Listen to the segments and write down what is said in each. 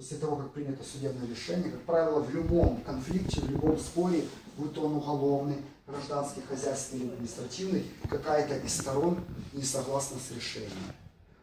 после того, как принято судебное решение, как правило, в любом конфликте, в любом споре, будь то он уголовный, гражданский, хозяйственный административный, какая-то из сторон не согласна с решением.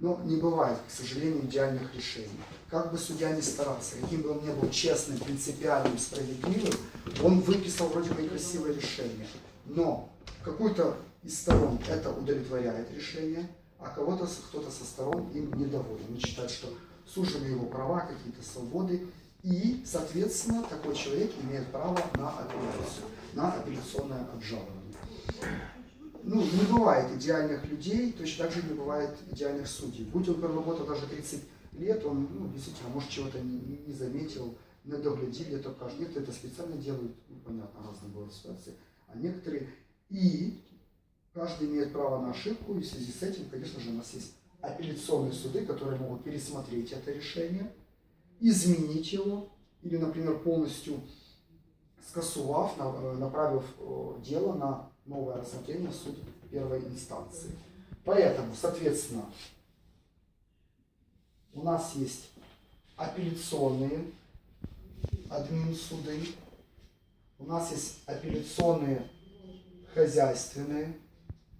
Но не бывает, к сожалению, идеальных решений. Как бы судья ни старался, каким бы он ни был честным, принципиальным, справедливым, он выписал вроде бы красивое решение. Но какую-то из сторон это удовлетворяет решение, а кого-то кто-то со сторон им недоволен. Он считает, что сужены его права, какие-то свободы, и, соответственно, такой человек имеет право на апелляцию, на апелляционное обжалование. Ну, не бывает идеальных людей, точно так же не бывает идеальных судей. Будь он проработал даже 30 лет, он ну, действительно, может, чего-то не, не- заметил, не доглядели, это каждый. Некоторые это специально делают, ну, понятно, разные бывают ситуации, а некоторые и каждый имеет право на ошибку, и в связи с этим, конечно же, у нас есть апелляционные суды, которые могут пересмотреть это решение, изменить его, или, например, полностью скасував, на- э, направив э, дело на новое рассмотрение в суд первой инстанции. Поэтому, соответственно, у нас есть апелляционные админсуды, у нас есть апелляционные хозяйственные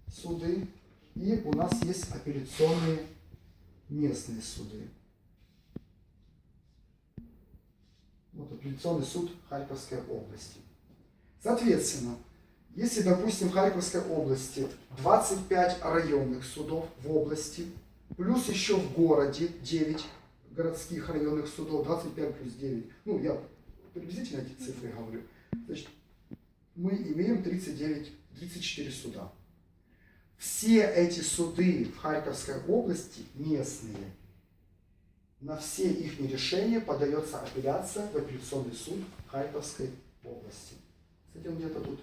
суды, и у нас есть апелляционные местные суды. Вот апелляционный суд Харьковской области. Соответственно, если, допустим, в Харьковской области 25 районных судов в области, плюс еще в городе 9 городских районных судов, 25 плюс 9, ну, я приблизительно эти цифры говорю, значит, мы имеем 39, 34 суда. Все эти суды в Харьковской области местные. На все их решения подается апелляция в апелляционный суд Харьковской области. Кстати, он где-то тут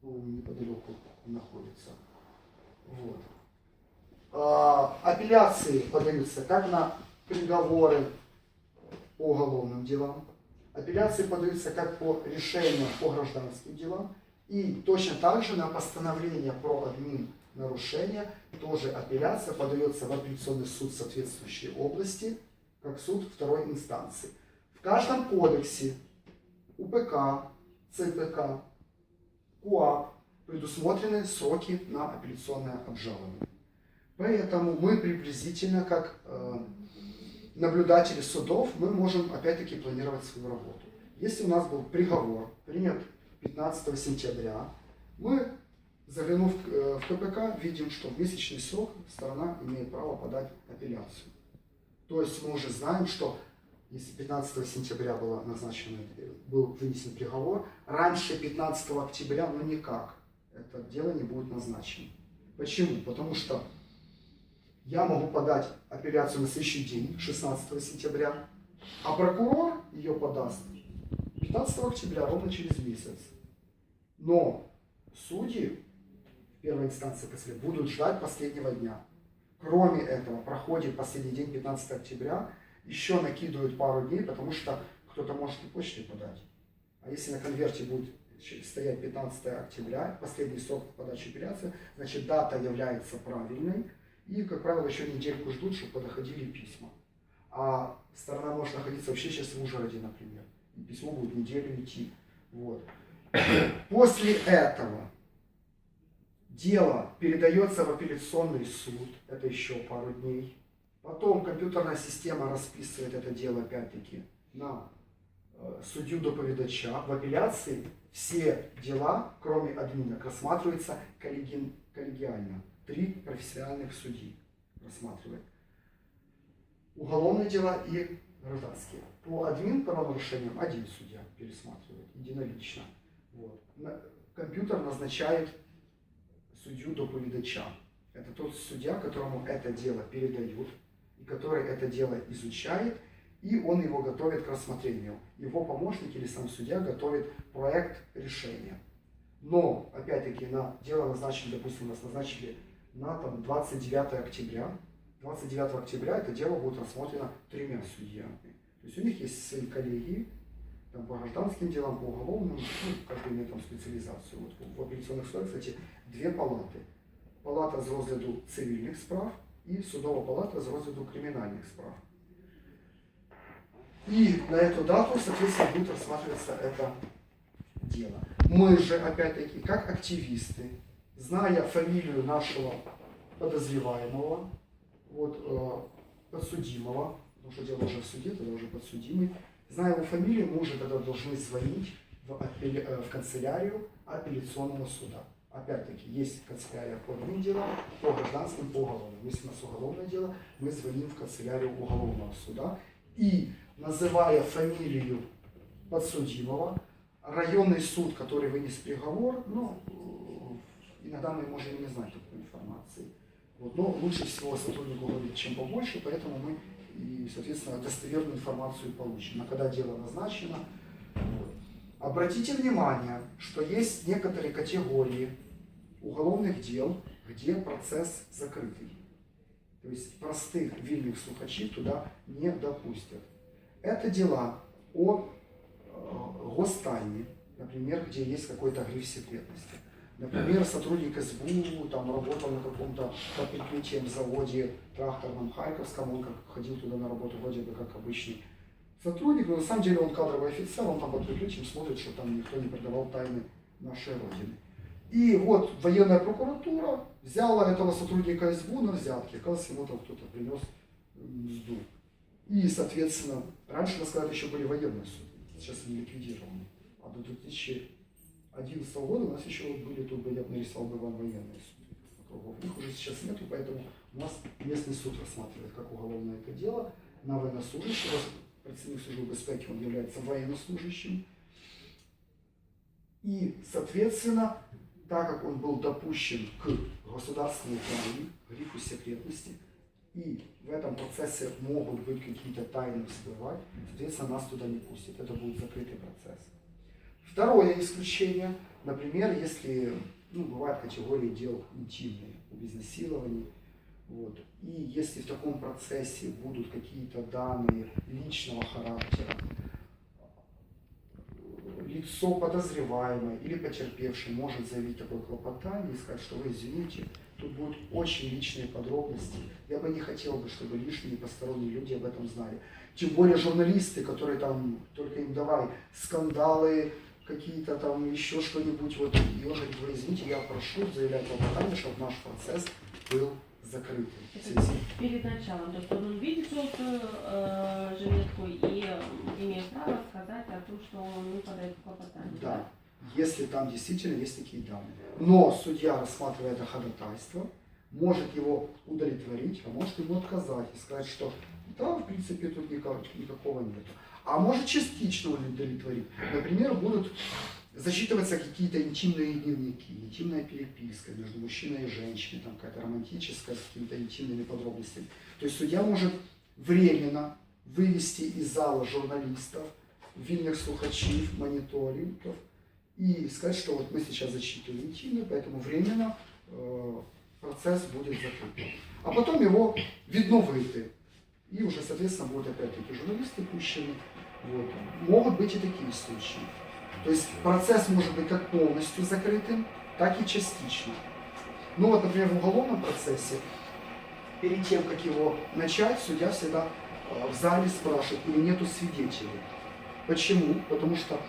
ну, неподалеку находится. Вот. А, апелляции подаются как на приговоры по уголовным делам, апелляции подаются как по решениям по гражданским делам, и точно так же на постановление про админ нарушения тоже апелляция подается в апелляционный суд соответствующей области, как суд второй инстанции. В каждом кодексе УПК, ЦПК, КУАП предусмотрены сроки на апелляционное обжалование. Поэтому мы приблизительно, как э, наблюдатели судов, мы можем опять-таки планировать свою работу. Если у нас был приговор, принят 15 сентября, мы, заглянув э, в КПК, видим, что в месячный срок сторона имеет право подать апелляцию. То есть мы уже знаем, что если 15 сентября было назначено, э, был вынесен приговор, раньше 15 октября, ну никак, это дело не будет назначено. Почему? Потому что я могу подать апелляцию на следующий день, 16 сентября, а прокурор ее подаст 15 октября, ровно через месяц. Но судьи первой инстанции КСР будут ждать последнего дня. Кроме этого, проходит последний день, 15 октября, еще накидывают пару дней, потому что кто-то может и почтой подать. А если на конверте будет стоять 15 октября, последний срок подачи апелляции, значит дата является правильной, и, как правило, еще недельку ждут, чтобы подоходили письма. А сторона может находиться вообще сейчас в Ужгороде, например. И письмо будет неделю идти. Вот. После этого дело передается в апелляционный суд, это еще пару дней. Потом компьютерная система расписывает это дело опять-таки на э, судью доповедача. В апелляции все дела, кроме админа, рассматриваются коллеги- коллегиально. Три профессиональных судьи рассматривают. Уголовные дела и гражданские. По админ правонарушениям один судья пересматривает единолично. Вот. Компьютер назначает судью доповедача. Это тот судья, которому это дело передают, и который это дело изучает, и он его готовит к рассмотрению. Его помощник или сам судья готовит проект решения. Но, опять-таки, на дело назначили, допустим, нас назначили на там, 29 октября. 29 октября это дело будет рассмотрено тремя судьями. То есть у них есть свои коллеги, там, по гражданским делам, по уголовным, ну, каждый имеет там спеціалізацію. Вот, в апеляційних судах, кстати, дві палати. Палата з розгляду цивільних справ і судова палата з розгляду кримінальних справ. И на эту дату, соответственно, будет рассматриваться это дело. Мы же, опять-таки, как активисты, зная фамилию нашего подозреваемого, вот, э, подсудимого, потому что дело уже в суде, тогда уже подсудимый, зная его фамилию, мы уже тогда должны звонить в, апелля- э, в канцелярию апелляционного суда. Опять-таки, есть канцелярия по одним делам, по гражданским, по уголовным. Если у нас уголовное дело, мы звоним в канцелярию уголовного суда и, называя фамилию подсудимого, районный суд, который вынес приговор, ну, иногда мы можем не знать такой информации. Вот, но лучше всего сотруднику говорить чем побольше, поэтому мы и, соответственно, достоверную информацию получим. А когда дело назначено. Обратите внимание, что есть некоторые категории уголовных дел, где процесс закрытый. То есть простых вильных слухачей туда не допустят. Это дела о э, гостайне, например, где есть какой-то гриф секретности. Например, сотрудник СБУ там работал на каком-то под прикрытием заводе тракторном Харьковском, он как ходил туда на работу вроде бы как обычный сотрудник, но на самом деле он кадровый офицер, он там под прикрытием смотрит, что там никто не продавал тайны нашей Родины. И вот военная прокуратура взяла этого сотрудника СБУ на взятки, оказывается, ему там кто-то принес мзду. И, соответственно, раньше, надо сказать, еще были военные суды, сейчас они ликвидированы. А до 2011 года у нас еще были, тут бы я нарисовал бы вам военные суды. Их уже сейчас нету, поэтому у нас местный суд рассматривает как уголовное это дело на военнослужащего. Працівник службы безпеки, он является военнослужащим. И, соответственно, так как он был допущен к государственной тайне, грифу секретности, и в этом процессе могут быть какие-то тайны всплывать, соответственно, нас туда не пустят. Это будет закрытый процесс. Второе исключение, например, если ну, бывают категории дел интимные, об изнасиловании, вот, и если в таком процессе будут какие-то данные личного характера, лицо подозреваемое или потерпевший может заявить такое клопотание и сказать, что вы извините, тут будут очень личные подробности. Я бы не хотел бы, чтобы лишние посторонние люди об этом знали. Тем более журналисты, которые там только им давай скандалы, какие-то там еще что-нибудь. Вот, и он говорит, вы извините, я прошу заявлять клопотание, чтобы наш процесс был связи перед началом, то есть он увидит желтую э, жилетку и э, имеет право сказать о том, что он подает клопотание. Да, если там действительно есть такие данные. Но судья, рассматривая это ходатайство, может его удовлетворить, а может ему отказать и сказать, что да, в принципе, тут никак- никакого нет. А может частично удовлетворить. Например, будут зачитываться какие-то интимные дневники, интимная переписка между мужчиной и женщиной, там какая-то романтическая с какими-то интимными подробностями. То есть судья может временно вывести из зала журналистов, вильных слухачей, мониторингов и сказать, что вот мы сейчас зачитываем интимно, поэтому временно э, процесс будет закрыт. А потом его відновити. И уже, соответственно, будут опять-таки журналисты пущены. Вот. Могут быть и такие случаи. То есть процесс может быть как полностью закрытым, так и частично. Ну вот, например, в уголовном процессе, перед тем, как его начать, судья всегда э, в зале спрашивает, или нету свидетелей. Почему? Потому что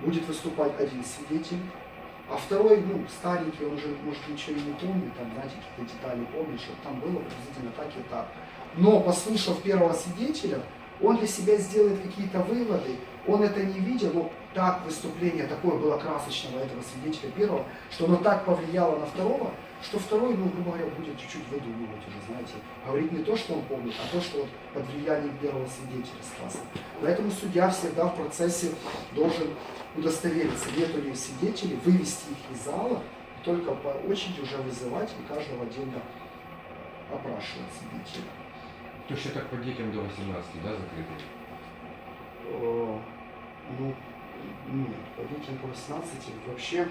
будет выступать один свидетель, а второй, ну, старенький, он уже, может, ничего не помнит, там, знаете, какие-то детали помнит, что там было приблизительно так и так. Но, послушав первого свидетеля, он для себя сделает какие-то выводы, он это не видел, но так выступление такое было красочного этого свидетеля первого, что оно так повлияло на второго, что второй, ну, грубо говоря, будет чуть-чуть выдумывать уже, знаете, говорить не то, что он помнит, а то, что вот под влиянием первого свидетеля сказано. Поэтому судья всегда в процессе должен удостовериться, нету ли свидетелей, вывести их из зала, и только по очереди уже вызывать и каждого отдельно опрашивать свидетеля. Точно так по детям до 18, да, закрыты? Э, Ну, нет, по детям по 18 вообще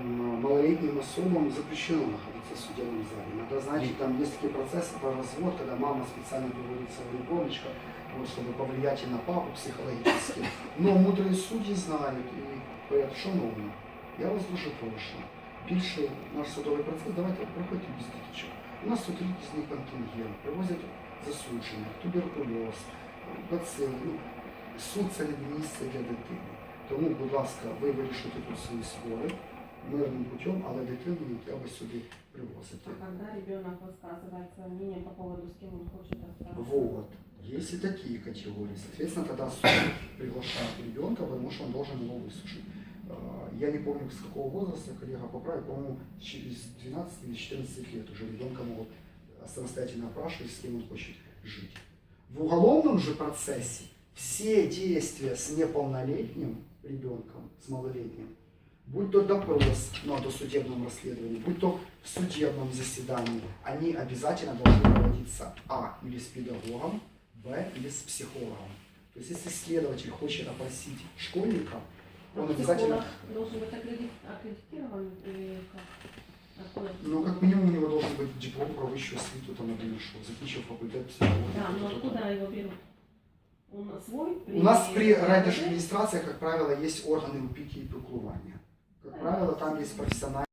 м, малолетним особам запрещено находиться в судебном зале. Иногда, знаете, там есть такие процессы по развод, когда мама специально приводит своего ребеночка, вот, чтобы повлиять и на папу психологически. Но мудрые судьи знают і говорять, шановні, я вас дуже прошу. Більше наш судовий процес, давайте проходьте без діточок. У нас тут різний контингент, привозять засуджених, туберкульоз, бацили, ну, суд це не місце для дитини. Тому, будь ласка, ви вирішите тут свої спори мирним путем, але дитину не треба сюди привозити. А когда ребенок высказывает свое мнение по поводу, с кем он хочет остаться? Вот. Есть и такие категории. Соответственно, тогда суд приглашает ребенка, потому что он должен его выслушать. А, Я не помню, с какого возраста, коллега поправит, по-моему, через 12 или 14 лет уже ребенка могут самостоятельно опрашивать, с кем он хочет жить. В уголовном же процессе все действия с неполнолетним ребенком, с малолетним, будь то допрос на досудебном расследовании, будь то в судебном заседании, они обязательно должны проводиться А. или с педагогом, Б. или с психологом. То есть если следователь хочет опросить школьника, он А обязательно, должен быть аккреди- аккредитирован или как? Откуда? ну как минимум у него должен быть диплом про высшую освиту, там, например, что закончил факультет психологии. Да, но откуда его берут? Свой? У нас при РайДержадминистрации? райдержадминистрации, как правило, есть органы опеки и піклування. Как правило, там есть профессиональные